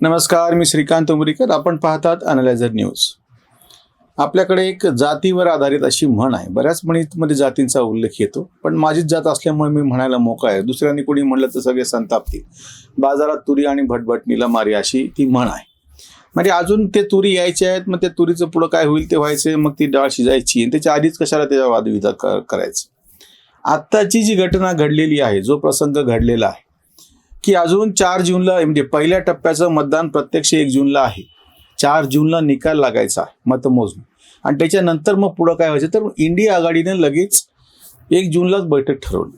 नमस्कार मी श्रीकांत उमरीकर. आपण पाहतात अनालायझर न्यूज आपल्याकडे एक जातीवर आधारित अशी म्हण आहे. बऱ्याच म्हणीमध्ये जातींचा उल्लेख येतो पण माझीच जात असल्यामुळे मी म्हणायला मोका आहे. दुसऱ्यांनी कोणी म्हणलं तर सगळे संतापतील बाजारात तुरी आणि भटभटणीला मारी अशी ती म्हण आहे. म्हणजे अजून ते तुरी यायचे आहेत मग त्या तुरीचं पुढं काय होईल ते व्हायचे मग ती डाळ शिजायची आणि त्याच्या आधीच कशाला त्याच्या वादविवाद क- करायचं? आत्ताची जी घटना घडलेली आहे जो प्रसंग घडलेला आहे की अजून चार जूनला म्हणजे पहिल्या टप्प्याचं मतदान प्रत्यक्ष एक जूनला आहे. चार जूनला निकाल लागायचा आहे मतमोजणी. आणि त्याच्यानंतर मग पुढं काय व्हायचं? तर इंडिया आघाडीने लगेच एक जूनलाच बैठक ठरवली.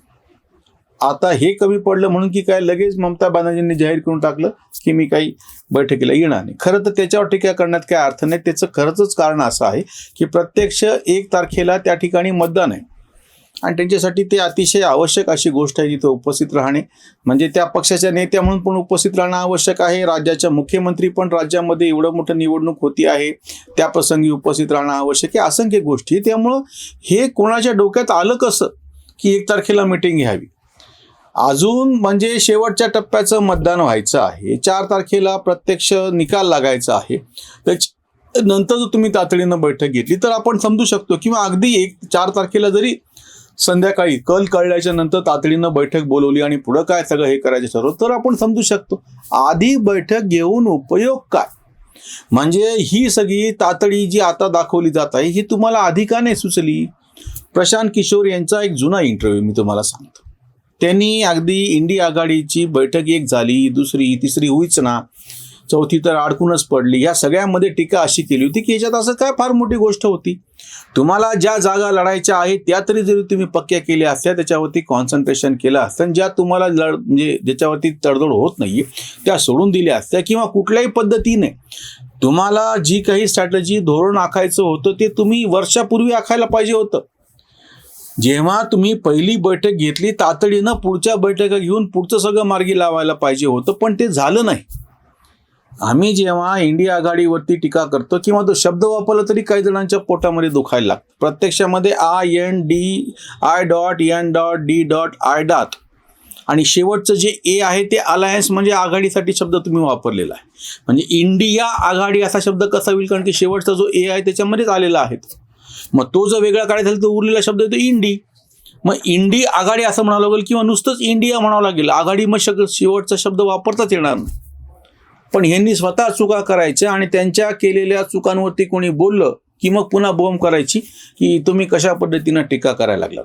आता हे कमी पडलं म्हणून की काय? लगेच ममता बॅनर्जींनी जाहीर करून टाकलं की मी काही बैठकीला येणार नाही. खरं तर त्याच्यावर टीका करण्यात काय अर्थ नाही. त्याचं खरंच कारण असं आहे की प्रत्यक्ष एक तारखेला त्या ठिकाणी मतदान आहे. आणि त्यांच्यासाठी ते अतिशय आवश्यक अशी गोष्ट आहे जिथं उपस्थित राहणे. म्हणजे त्या पक्षाच्या नेत्या म्हणून पण उपस्थित राहणं आवश्यक आहे. राज्याच्या मुख्यमंत्री पण राज्यामध्ये एवढं मोठं निवडणूक होती आहे. त्या प्रसंगी उपस्थित राहणं आवश्यक आहे. असंख्य गोष्टी. त्यामुळं हे कोणाच्या डोक्यात आलं कसं की एक तारखेला मिटिंग घ्यावी? अजून म्हणजे शेवटच्या टप्प्याचं मतदान व्हायचं आहे. चार तारखेला प्रत्यक्ष निकाल लागायचा आहे. त्याच्या नंतर जर तुम्ही तातडीनं बैठक घेतली तर आपण समजू शकतो किंवा अगदी एक चार तारखेला जरी संध्याकाळी कल कळल्याच्या नंतर तातडीनं बैठक बोलवली आणि पुढं काय सगळं हे करायचं ठरवलं तर आपण समजू शकतो. आधी बैठक घेऊन उपयोग काय? म्हणजे ही सगळी तातडी जी आता दाखवली जात आहे ही तुम्हाला आधी का नाही सुचली? प्रशांत किशोर यांचा एक जुना इंटरव्ह्यू मी तुम्हाला सांगतो. त्यांनी अगदी इंडिया आघाडीची बैठक एक झाली दुसरी तिसरी होईच ना. चौथी तर अडकूनच पडली. या सगळ्यामध्ये टीका अशी केली होती की याच्यात असं काय फार मोठी गोष्ट होती? तुम्हाला ज्या जागा लढायच्या आहेत त्या तरी जरी तुम्ही पक्क्या केल्या असत्या त्याच्यावरती कॉन्सन्ट्रेशन केलं असतं. आणि ज्या तुम्हाला लढ म्हणजे ज्याच्यावरती तडजोड होत नाहीये त्या सोडून दिल्या असत्या किंवा कुठल्याही पद्धतीने. तुम्हाला जी काही स्ट्रॅटजी धोरण आखायचं होतं ते तुम्ही वर्षापूर्वी आखायला पाहिजे होतं. जेव्हा तुम्ही पहिली बैठक घेतली तातडीनं पुढच्या बैठका घेऊन पुढचं सगळं मार्गी लावायला पाहिजे होतं पण ते झालं नाही. आम्ही जेव्हा इंडिया आघाडीवरती टीका करतो किंवा तो शब्द वापरला तरी काही जणांच्या पोटामध्ये दुखायला लागतं. प्रत्यक्षामध्ये I N D I dot N dot D dot I dot आणि शेवटचं जे ए आहे ते अलायन्स म्हणजे आघाडीसाठी शब्द तुम्ही वापरलेला आहे. म्हणजे इंडिया आघाडी असा शब्द कसा होईल? कारण की शेवटचा जो ए आहे त्याच्यामध्येच आलेला आहे. मग तो जर वेगळा काढायचा झाला तर उरलेला शब्द येतो इंडी मग इंडी आघाडी असं म्हणावं लागेल किंवा नुसतंच इंडिया म्हणावं लागेल. आघाडी मग शक शेवटचा शब्द वापरताच येणार नाही. पण ह्यांनी स्वतः चुका करायच्या आणि त्यांच्या केलेल्या चुकांवरती कोणी बोललं की मग पुन्हा बोंब करायची की तुम्ही कशा पद्धतीनं टीका करायला लागलात?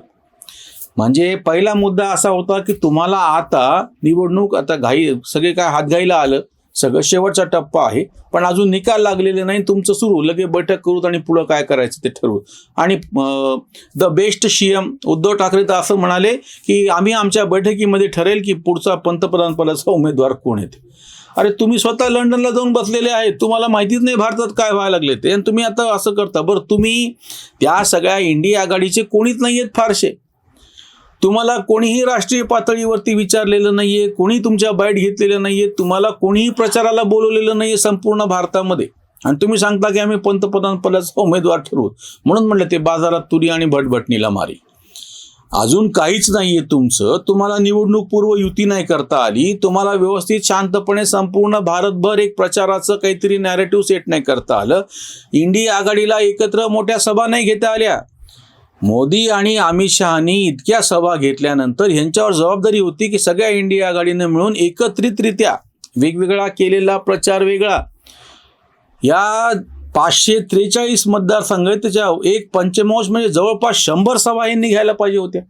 म्हणजे पहिला मुद्दा असा होता की तुम्हाला आता निवडणूक आता घाई सगळे काय हातघाईला आलं सगळं शेवटचा टप्पा आहे पण अजून निकाल लागलेले नाही तुमचं सुरू लगे बैठक करूत आणि पुढं काय करायचं ते ठरवू. आणि the best CM Uddhav Thackeray तर असं म्हणाले की आम्ही आमच्या बैठकीमध्ये ठरेल की पुढचा पंतप्रधानपदाचा उमेदवार कोण येते अरे तुम्ही स्वतः लंडनला जाऊन बसलेले आहेत. तुम्हाला माहितीच नाही भारतात काय व्हायला लागले ते. आणि तुम्ही आता असं करता. बरं तुम्ही त्या सगळ्या इंडिया आघाडीचे कोणीच नाही आहेत फारसे. तुम्हाला कोणीही राष्ट्रीय पातळीवरती विचारलेलं नाहीये कोणी तुमच्या बाईट घेतलेल्या नाहीये तुम्हाला कोणीही प्रचाराला बोलवलेलं नाहीये संपूर्ण भारतामध्ये. आणि तुम्ही सांगता की आम्ही पंतप्रधान पदाचा उमेदवार ठरवू. म्हणून म्हणलं ते बाजारात तुरी आणि भटभटणीला मारी. अजून काहीच नाहीये तुमचं. तुम्हाला निवडणूक पूर्व युती नाही करता आली. तुम्हाला व्यवस्थित शांतपणे संपूर्ण भारतभर एक प्रचाराचं काहीतरी नॅरेटिव्ह सेट नाही करता आलं. इंडिया आघाडीला एकत्र मोठ्या सभा नाही घेता आल्या. मोदी आणि अमित शहानी इतक्या सभा घेतल्यानंतर यांच्यावर जबाबदारी होती की सगळ्या इंडिया आघाडीने मिळून एकत्रितरित्या वेगवेगळा केलेला प्रचार वेगळा. या पाचशे त्रेचाळीस मतदारसंघ आहेत त्याच्या एक पंचमांश म्हणजे जवळपास शंभर सभा यांनी घ्यायला पाहिजे होत्या.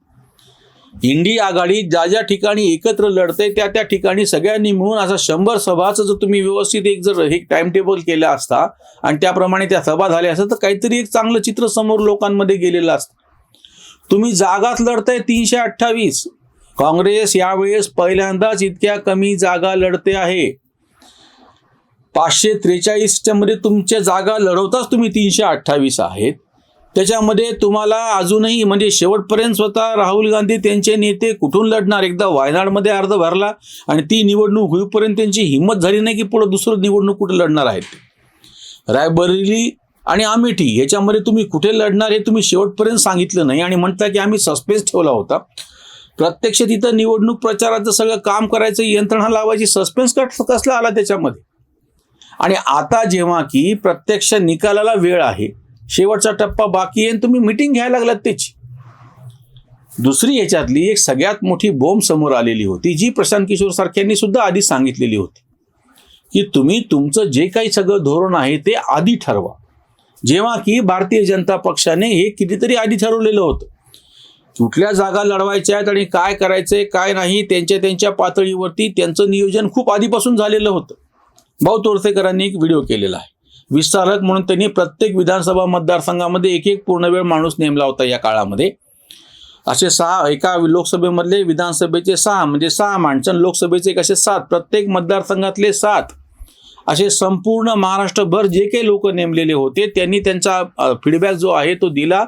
इंडी आघाडी ज्या ज्या ठिकाणी एकत्र लढते त्या त्या ठिकाणी सगळ्यांनी मिळून असा शंभर सभाचं जर तुम्ही व्यवस्थित एक जर एक टाइम टेबल केला असता आणि त्याप्रमाणे त्या सभा झाल्या असतात तर काहीतरी एक चांगलं चित्र समोर लोकांमध्ये गेलेलं असतं. तुम्ही जागाच लढताय तीनशे अठ्ठावीस. काँग्रेस यावेळेस पहिल्यांदाच इतक्या कमी जागा लढते आहे. पाचशे त्रेचाळीसच्या मध्ये तुमच्या जागा लढवताच तुम्ही तीनशे अठ्ठावीस आहेत. त्याच्यामध्ये तुम्हाला अजूनही म्हणजे शेवटपर्यंत स्वतः राहुल गांधी त्यांचे नेते कुठून लढणार? एकदा वायनाडमध्ये अर्ध भरला आणि ती निवडणूक होईपर्यंत त्यांची हिंमत झाली नाही की पुढं दुसरं निवडणूक कुठं लढणार आहेत. रायबरेली आणि अमेठी ह्याच्यामध्ये तुम्ही कुठे लढणार हे तुम्ही शेवटपर्यंत सांगितलं नाही आणि म्हणता की आम्ही सस्पेन्स ठेवला होता. प्रत्यक्ष तिथं निवडणूक प्रचाराचं सगळं काम करायचं यंत्रणा लावायची सस्पेन्स कसला आला त्याच्यामध्ये? आणि आता जेव्हा की प्रत्यक्ष निकालाला वेळ आहे शेवटचा टप्पा बाकी आहे आणि तुम्ही मिटिंग घ्यायला लागलात त्याची दुसरी याच्यातली एक सगळ्यात मोठी बोंब समोर आलेली होती जी प्रशांत किशोर सारख्यांनी सुद्धा आधी सांगितलेली होती की तुम्ही तुमचं जे काही सगळं धोरण आहे ते आधी ठरवा. जेव्हा की भारतीय जनता पक्षाने हे कितीतरी आधी ठरवलेलं होतं. कुठल्या जागा लढवायच्या आहेत आणि काय करायचंय काय नाही त्यांच्या त्यांच्या पातळीवरती त्यांचं नियोजन खूप आधीपासून झालेलं होतं. भाऊ तोरसेकरांनी एक व्हिडिओ केलेला आहे. विस्तारक म्हणून त्यांनी प्रत्येक विधानसभा मतदारसंघामध्ये एक एक पूर्णवेळ माणूस नेमला होता या काळामध्ये. असे सहा एका लोकसभेमधले विधानसभेचे सहा म्हणजे सहा माणसं लोकसभेचे एक असे सात प्रत्येक मतदारसंघातले सात. असे संपूर्ण महाराष्ट्रभर जे काही लोक नेमलेले होते त्यांनी त्यांचा फीडबॅक जो आहे तो दिला.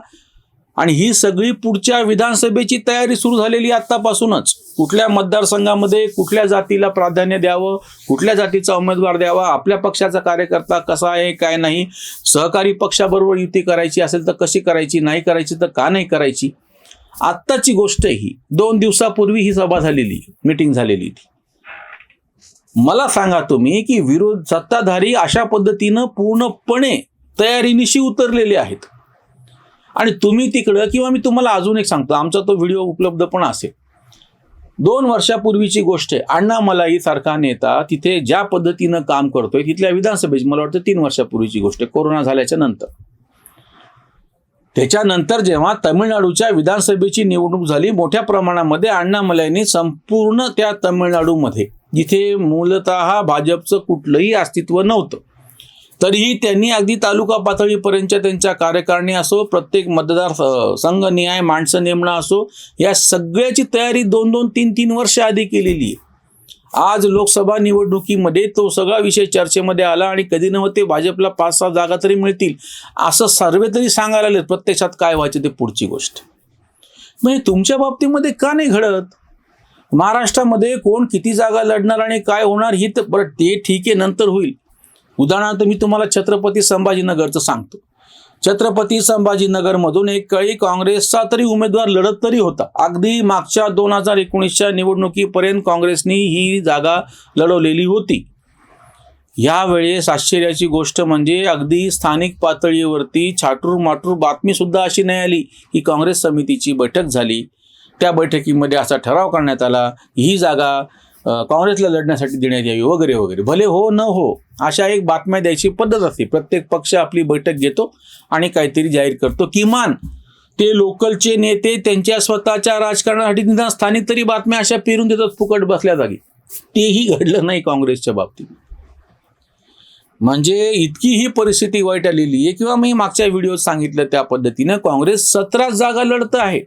आणि ही सगळी पुढच्या विधानसभेची तयारी सुरू झालेली आहे आत्तापासूनच. कुठल्या मतदारसंघामध्ये कुठल्या जातीला प्राधान्य द्यावं कुठल्या जातीचा उमेदवार द्यावा आपल्या पक्षाचा कार्यकर्ता कसा आहे काय नाही सहकारी पक्षाबरोबर युती करायची असेल तर कशी करायची नाही करायची तर का नाही करायची? आत्ताची गोष्ट ही दोन दिवसापूर्वी ही सभा झालेली मीटिंग झालेली ती. मला सांगा तुम्ही की विरोध सत्ताधारी अशा पद्धतीनं पूर्णपणे तयारीनिशी उतरलेले आहेत. आणि तुम्ही तिकडं किंवा मी तुम्हाला अजून एक सांगतो आमचा तो व्हिडिओ उपलब्ध पण असेल. दोन वर्षापूर्वीची गोष्ट आहे अण्णा मलाई सारखा नेता तिथे ज्या पद्धतीनं काम करतोय तिथल्या विधानसभेची मला वाटतं तीन वर्षापूर्वीची गोष्ट आहे कोरोना झाल्याच्यानंतर. त्याच्यानंतर जेव्हा तमिळनाडूच्या विधानसभेची निवडणूक झाली मोठ्या प्रमाणामध्ये अण्णामलाईंनी संपूर्ण त्या तमिळनाडूमध्ये जिथे मूलतः भाजपचं कुठलंही अस्तित्व नव्हतं तरीही त्यांनी अगदी तालुका पातळीपर्यंतच्या त्यांच्या कार्यकारिणी असो प्रत्येक मतदार स- संघ न्याय माणसं नेमणं असो या सगळ्याची तयारी दोन दोन तीन तीन वर्ष आधी केलेली आहे. आज लोकसभा निवडणुकीमध्ये तो सगळा विषय चर्चेमध्ये आला आणि कधी नव्हते भाजपला पाच सहा जागा तरी मिळतील असं सर्वे तरी सांगायला आले प्रत्यक्षात काय व्हायचं ते पुढची गोष्ट. म्हणजे तुमच्या बाबतीमध्ये का नाही घडत? महाराष्ट्रामध्ये कोण किती जागा लढणार आणि काय होणार ही तर बरं ते ठीक आहे नंतर होईल. उदाहरणार्थ मी तुम्हाला छत्रपती संभाजीनगरचं सांगतो. छत्रपती संभाजीनगरमधून एक काळी काँग्रेसचा तरी उमेदवार लढत तरी होता. अगदी मागच्या दोन हजार एकोणीसच्या निवडणुकीपर्यंत काँग्रेसनी ही जागा लढवलेली होती. यावेळेस आश्चर्याची गोष्ट म्हणजे अगदी स्थानिक पातळीवरती छाटूर माटूर बातमी सुद्धा अशी नाही आली की काँग्रेस समितीची बैठक झाली. त्या बैठकीमध्ये असा ठराव करण्यात आला ही जागा काँग्रेसला लढण्यासाठी देण्यात यावी वगैरे वगैरे. भले हो न हो अशा एक बातम्या द्यायची पद्धत असते. प्रत्येक पक्ष आपली बैठक घेतो आणि काहीतरी जाहीर करतो. किमान ते लोकलचे नेते त्यांच्या स्वतःच्या राजकारणासाठी निदान स्थानिक तरी बातम्या अशा पेरून देतात फुकट बसल्या जागी. तेही घडलं नाही काँग्रेसच्या बाबतीत. म्हणजे इतकी ही परिस्थिती वाईट आलेली आहे किंवा मी मागच्या व्हिडिओत सांगितलं त्या पद्धतीनं काँग्रेस सतरा जागा लढत आहे.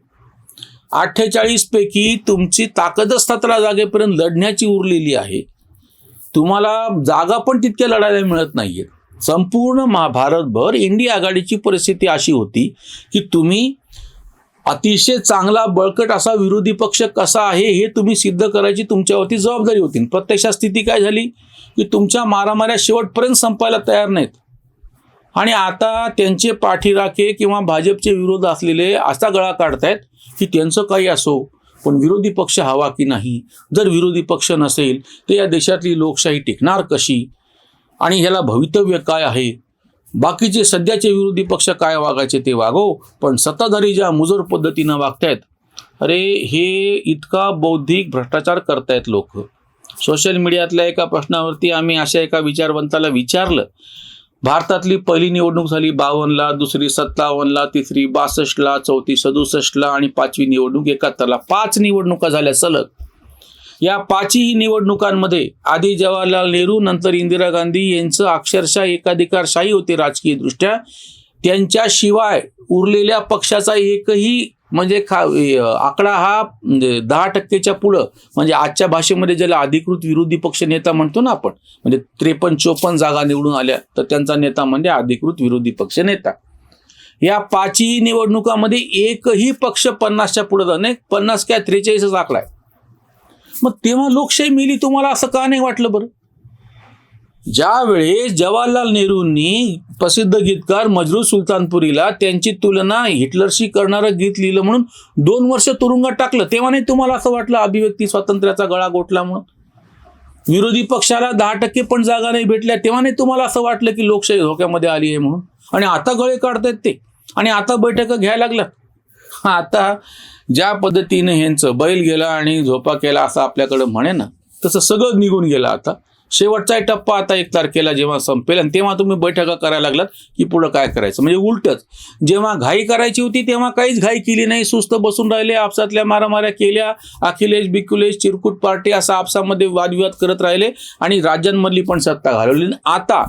अठ्ठेचाळीस पैकी तुमची ताकदच सतरा जागेपर्यंत लढण्याची उरलेली आहे. तुम्हाला जागा पण तितक्या लढायला मिळत नाहीयेत. संपूर्ण महाभारतभर इंडिया आघाडीची परिस्थिती अशी होती की तुम्ही अतिशय चांगला बळकट असा विरोधी पक्ष कसा आहे हे तुम्ही सिद्ध करायची तुमच्यावरती जबाबदारी होती. प्रत्यक्षात स्थिती काय झाली? की तुमच्या मारामाऱ्या शेवटपर्यंत संपायला तयार नाहीत. आणि आता त्यांचे पाठीराखे किंवा भाजपचे विरोध असलेले असा गळा काढतायत की त्यांचं काही असो पण विरोधी पक्ष हवा की नाही? जर विरोधी पक्ष नसेल तर या देशातली लोकशाही टिकणार कशी? आणि ह्याला भवितव्य काय आहे? बाकीचे सध्याचे विरोधी पक्ष काय वागायचे ते वागो पण सत्ताधारी ज्या मुजोर पद्धतीनं वागतायत अरे हे इतका बौद्धिक भ्रष्टाचार करतायत लोक. सोशल मीडियातल्या एका प्रश्नावरती आम्ही अशा एका विचारवंताला विचारलं भारतातली पहिली निवडणूक झाली बावन्नला दुसरी सत्तावन्नला तिसरी बासष्टला चौथी सदुसष्टला आणि पाचवी निवडणूक एकाहत्तरला. पाच निवडणुका झाल्या सलग. या पाचही निवडणुकांमध्ये आधी जवाहरलाल नेहरू नंतर इंदिरा गांधी यांचं अक्षरशः एकाधिकारशाही होते राजकीयदृष्ट्या. त्यांच्याशिवाय उरलेल्या पक्षाचा एकही म्हणजे खा आकडा हा म्हणजे दहा टक्केच्या पुढं म्हणजे आजच्या भाषेमध्ये ज्याला अधिकृत विरोधी पक्ष नेता म्हणतो ना आपण म्हणजे त्रेपन्न चोपन्न जागा निवडून आल्या तर त्यांचा नेता म्हणजे अधिकृत विरोधी पक्ष नेता. या पाचही निवडणुकामध्ये एकही पक्ष पन्नासच्या पुढे जात नाही पन्नास काय त्रेचाळीसच आकडा आहे. मग तेव्हा लोकशाही मिली तुम्हाला असं का नाही वाटलं बरं? ज्यावेळी जवाहरलाल नेहरूंनी प्रसिद्ध गीतकार मजरू सुलतानपुरीला त्यांची तुलना हिटलरशी करणारं गीत लिहिलं म्हणून दोन वर्ष तुरुंगात टाकलं तेव्हा नाही तुम्हाला असं वाटलं अभिव्यक्ती स्वातंत्र्याचा गळा गोठला म्हणून? विरोधी पक्षाला दहा टक्के पण जागा नाही भेटल्या तेव्हा नाही तुम्हाला असं वाटलं की लोकशाही धोक्यामध्ये आली आहे म्हणून? आणि आता गळे काढतायत ते. आणि आता बैठका घ्यायला लागल्यात. आता ज्या पद्धतीने ह्यांचं बैल गेला आणि झोपा केला असं आपल्याकडं म्हणे ना तसं सगळं निघून गेलं आता. शेवटचा टप्पा आता एक तारखेला जेव्हा संपेल आणि तेव्हा तुम्ही बैठका करायला लागलात की पुढं काय करायचं? म्हणजे उलटच जेव्हा घाई करायची होती तेव्हा काहीच घाई केली नाही. सुस्त बसून राहिले आपसातल्या मारामाऱ्या केल्या. अखिलेश बिकुलेश चिरकुट पार्टी असा आपसामध्ये वादविवाद करत राहिले आणि राज्यांमधली पण सत्ता घालवली. आणि आता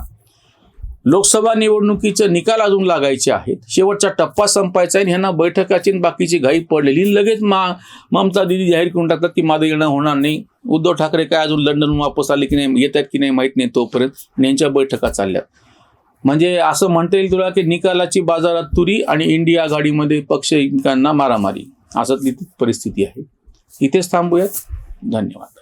लोकसभा निवडणुकीचे निकाल अजून लागायचे आहेत. शेवटचा टप्पा संपायचा आहे आणि ह्यांना बैठकाची बाकीची घाई पडलेली लगेच मा ममता दिदी जाहीर करून टाकतात की माझं येणं होणार नाही. उद्धव ठाकरे काय अजून लंडनहून वापस आले की नाही येत आहेत की नाही माहीत नाही तोपर्यंत. यांच्या बैठका चालल्यात. म्हणजे असं म्हणता येईल तुला की निकालाची बाजारात तुरी आणि इंडिया आघाडीमध्ये पक्ष एकमेकांना मारामारी. असं ती परिस्थिती आहे. इथेच थांबूयात. धन्यवाद.